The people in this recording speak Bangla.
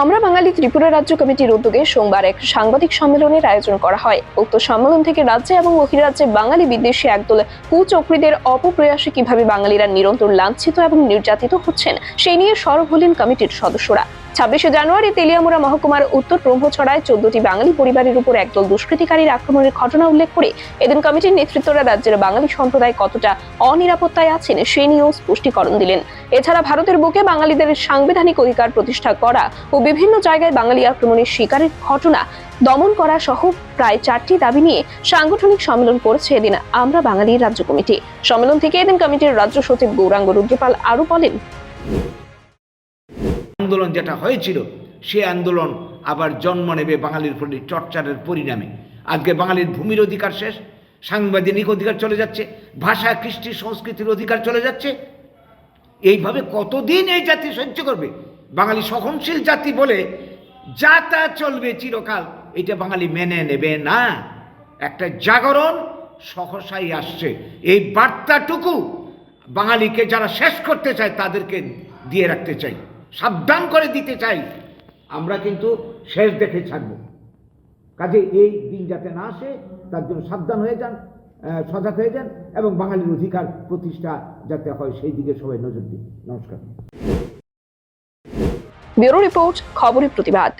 আমরা বাঙালি ত্রিপুরা রাজ্য কমিটির উদ্যোগে সোমবার এক সাংবাদিক সম্মেলনের আয়োজন করা হয়। উক্ত সম্মেলন থেকে রাজ্যে এবং বহিরাজ্যে বাঙালি বিদ্বেষী একদল কুচক্রীদের অপপ্রয়াসে কীভাবে বাঙালিরা নিরন্তর লাঞ্ছিত এবং নির্যাতিত হচ্ছেন, সেই নিয়ে সরব হলেন কমিটির সদস্যরা। ছাব্বিশে জানুয়ারি তেলিয়ামুড়া মহকুমার উত্তর ব্রহ্মছড়ায় চোদ্দটি বাঙালি পরিবারের উপর একদল দুষ্কৃতিকারীর আক্রমণের ঘটনা উল্লেখ করে এদিন কমিটির নেতৃত্বরা রাজ্যের বাঙালি সম্প্রদায় কতটা অনিরাপত্তায় আছেন, সে নিয়েও স্পষ্টীকরণ দিলেন। এছাড়া ভারতের বুকে বাঙালিদের সাংবিধানিক অধিকার প্রতিষ্ঠা করা ও বিভিন্ন জায়গায় বাঙালি আক্রমণের শিকারের ঘটনা দমন করা সহ প্রায় চারটি দাবি নিয়ে সাংগঠনিক সম্মেলন করেছে এদিন আমরা বাঙালি রাজ্য কমিটি। সম্মেলন থেকে এদিন কমিটির রাজ্য সচিব গৌরাঙ্গ রুদ্রপাল আরও বলেন, আন্দোলন যেটা হয়েছিল, সে আন্দোলন আবার জন্ম নেবে বাঙালির প্রতি চর্চারের পরিণামে। আজকে বাঙালির ভূমির অধিকার শেষ সাংবিধানিক অধিকার চলে যাচ্ছে, ভাষা, কৃষ্টি, সংস্কৃতির অধিকার চলে যাচ্ছে। এইভাবে কতদিন এই জাতি সহ্য করবে? বাঙালি সহনশীল জাতি বলে, যা তা চলবে চিরকাল, এটা বাঙালি মেনে নেবে না। একটা জাগরণ সহসাই আসছে। এই বার্তাটুকু বাঙালিকে যারা শেষ করতে চায়, তাদেরকে দিয়ে রাখতে চাই। সাবধান করে দিতে চাই। আমরা কিন্তু শেষ দেখে থাকব কাজে এই দিন যাতে না আসে, তার জন্য সাবধান হয়ে যান সজাগ হয়ে যান এবং বাঙালির অধিকার প্রতিষ্ঠা যাতে হয়, সেই দিকে সবাই নজর দিন। নমস্কার। ব্যুরো রিপোর্ট খবরের প্রতিবাদ